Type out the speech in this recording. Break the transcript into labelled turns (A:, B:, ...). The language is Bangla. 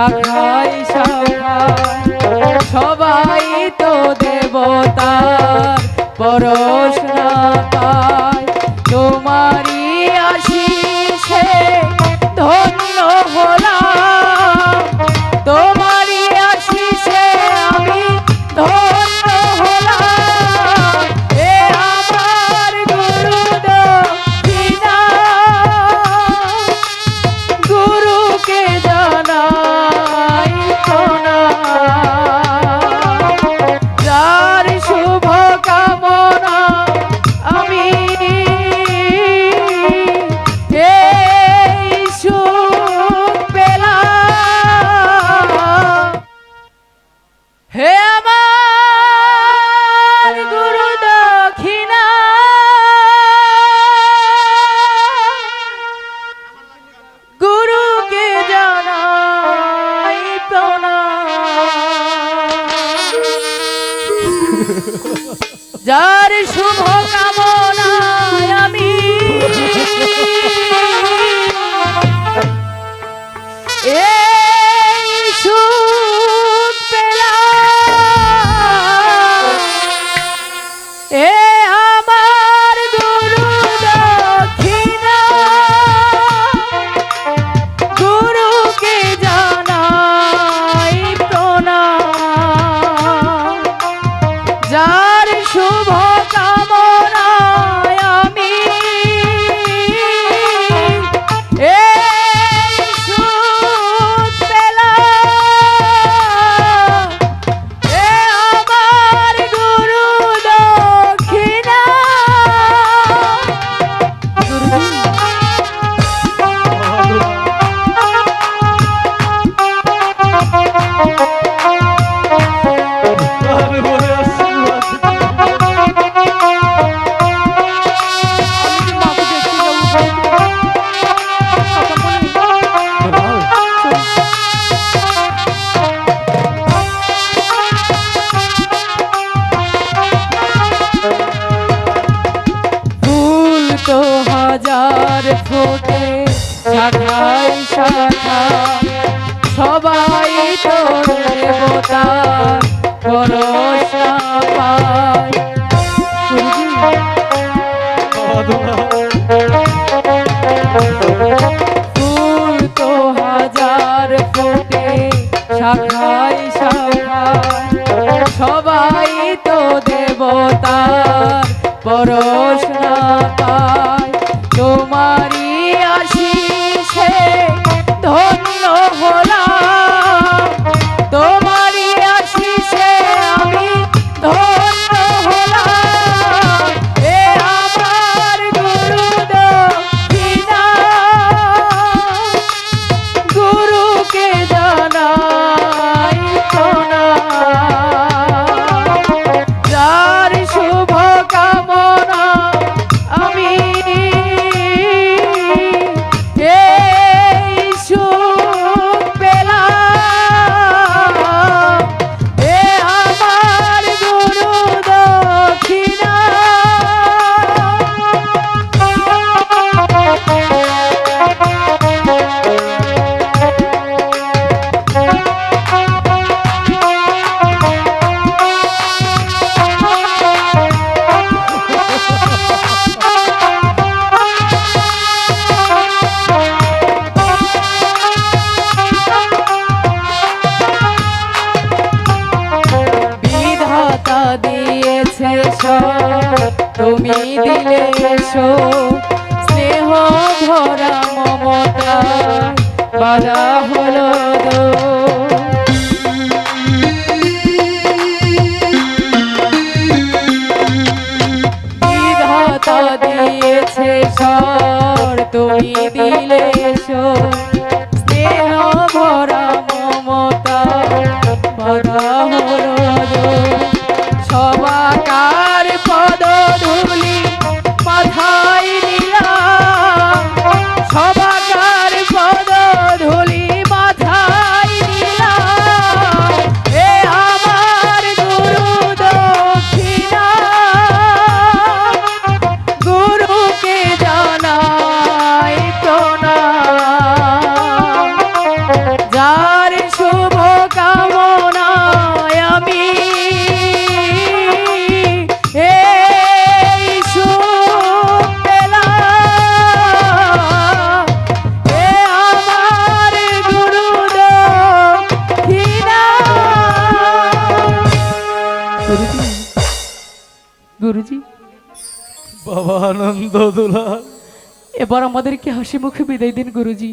A: শাখায় শাখায় সবাই তো দেবতার পরশ তোমারই আশ ಜಯ আর ফুটে, শাখায় শাখা। সবাই তো দেবতা ভরসা পায়। ফুল তো হাজার ফুটে, শাখায় শাখায়। সবাই তো দেবতা পরশনা তুমি দিলে এসো স্নেহ ভরা মমতা বাধা হলো দোষ গুরুজি।
B: বাবা আনন্দ দুলাল।
A: এবার আমাদেরকে হাসি মুখে বিদায় দিন গুরুজি।